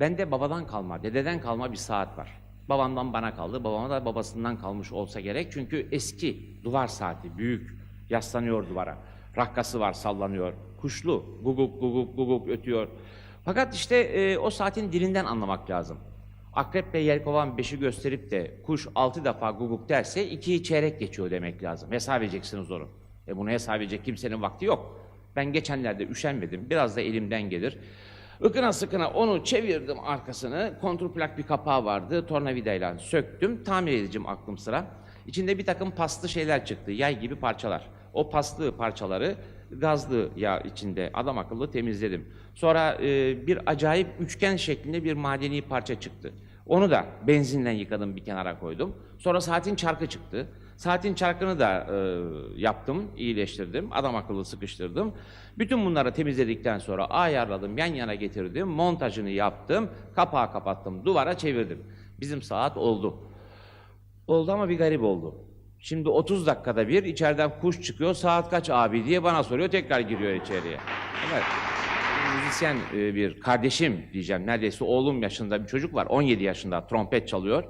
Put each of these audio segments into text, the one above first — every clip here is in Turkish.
Bende babadan kalma, dededen kalma bir saat var. Babamdan bana kaldı, babama da babasından kalmış olsa gerek. Çünkü eski duvar saati, büyük, yaslanıyor duvara. Rakkası var, sallanıyor. Kuşlu, guguk guguk guguk ötüyor. Fakat işte e, o saatin dilinden anlamak lazım. Akrep ve yelkovan beşi gösterip de kuş altı defa guguk derse ikiyi çeyrek geçiyor demek lazım. Hesap edeceksiniz onu. E bunu hesap edecek kimsenin vakti yok. Ben geçenlerde üşenmedim. Biraz da elimden gelir. Ikına sıkına onu çevirdim arkasını. Kontrplak bir kapağı vardı. Tornavidayla söktüm. Tamir edeceğim aklım sıra. İçinde bir takım paslı şeyler çıktı. Yay gibi parçalar. O paslı parçaları gazlı yağ içinde adam akıllı temizledim. Sonra e, bir acayip üçgen şeklinde bir madeni parça çıktı. Onu da benzinle yıkadım bir kenara koydum. Sonra saatin çarkı çıktı. Saatin çarkını da e, yaptım, iyileştirdim, adam akıllı sıkıştırdım. Bütün bunları temizledikten sonra ayarladım, yan yana getirdim, montajını yaptım, kapağı kapattım, duvara çevirdim. Bizim saat oldu. Oldu ama bir garip oldu. Şimdi 30 dakikada bir içeriden kuş çıkıyor, saat kaç abi diye bana soruyor, tekrar giriyor içeriye. Evet. Müzisyen e, bir kardeşim diyeceğim, neredeyse oğlum yaşında bir çocuk var, 17 yaşında trompet çalıyor.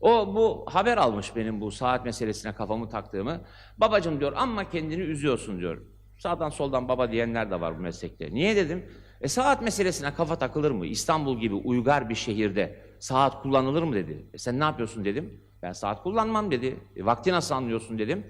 O bu haber almış benim bu saat meselesine kafamı taktığımı. Babacım diyor amma kendini üzüyorsun diyor. Sağdan soldan baba diyenler de var bu meslekte. Niye dedim? E saat meselesine kafa takılır mı? İstanbul gibi uygar bir şehirde saat kullanılır mı dedi. E sen ne yapıyorsun dedim. Ben saat kullanmam dedi. E, vakti nasıl anlıyorsun dedim.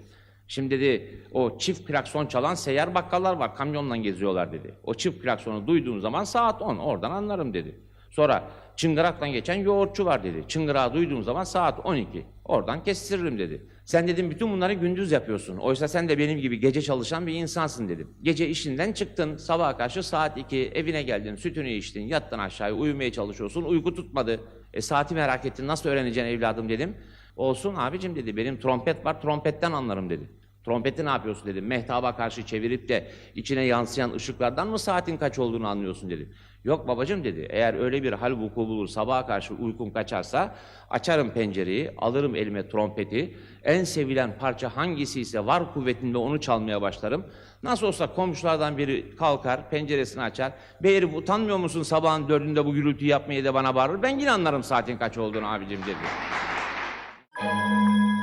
Şimdi dedi o çift klakson çalan seyyar bakkallar var kamyonla geziyorlar dedi. O çift klaksonu duyduğum zaman saat 10 oradan anlarım dedi. Sonra çıngırakla geçen yoğurtçu var dedi. Çıngırağı duyduğum zaman saat 12 oradan kestiririm dedi. Sen dedim bütün bunları gündüz yapıyorsun. Oysa sen de benim gibi gece çalışan bir insansın dedim. Gece işinden çıktın sabaha karşı saat 2 evine geldin sütünü içtin yattın aşağıya uyumaya çalışıyorsun uyku tutmadı. E saati merak ettin nasıl öğreneceksin evladım dedim. Olsun abicim dedi benim trompet var trompetten anlarım dedi. Trompeti ne yapıyorsun dedim. Mehtaba karşı çevirip de içine yansıyan ışıklardan mı saatin kaç olduğunu anlıyorsun dedi. Yok babacım dedi. Eğer öyle bir hal vuku bulur sabaha karşı uykun kaçarsa açarım pencereyi, alırım elime trompeti. En sevilen parça hangisi ise var kuvvetinde onu çalmaya başlarım. Nasıl olsa komşulardan biri kalkar, penceresini açar. Bey herif utanmıyor musun sabahın dördünde bu gürültüyü yapmaya da bana bağırır. Ben yine anlarım saatin kaç olduğunu abicim dedi. Música